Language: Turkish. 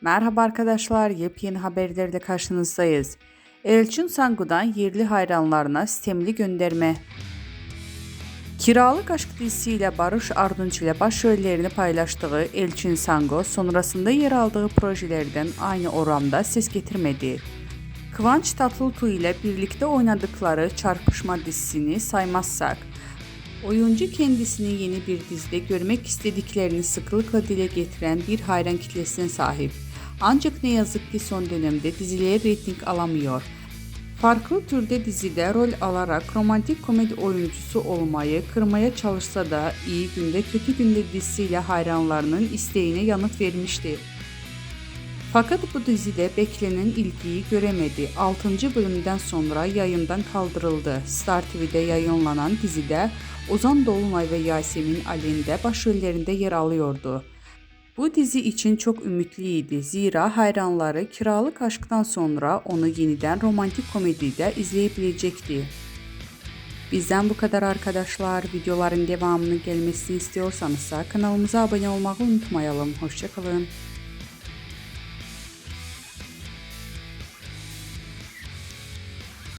Merhaba arkadaşlar, yepyeni haberlerle karşınızdayız. Elçin Sangu'dan yerli hayranlarına sistemli gönderme. Kiralık Aşk dizisiyle Barış Arduç ile başrollerini paylaştığı Elçin Sango sonrasında yer aldığı projelerden aynı oramda ses getirmedi. Kıvanç Tatlıtuğ ile birlikte oynadıkları Çarpışma dizisini saymazsak, Oyuncu kendisini yeni bir dizide görmek istediklerini sıklıkla dile getiren bir hayran kitlesine sahip. Ancak ne yazık ki son dönemde dizilere reyting alamıyor. Farklı türde dizide rol alarak romantik komedi oyuncusu olmayı kırmaya çalışsa da iyi günde kötü günde dizisiyle hayranlarının isteğine yanıt vermişti. Fakat bu dizide beklenen ilgiyi göremedi. 6. bölümden sonra yayından kaldırıldı. Star TV'de yayınlanan dizide Ozan Dolunay ve Yasemin Alin de başrollerinde yer alıyordu. Bu dizi için çok ümitliydi. Zira hayranları Kiralık Aşk'tan sonra onu yeniden romantik komedide izleyebilecekti. Bizden bu kadar arkadaşlar. Videoların devamını gelmesini istiyorsanız kanalımıza abone olmayı unutmayalım. Hoşçakalın.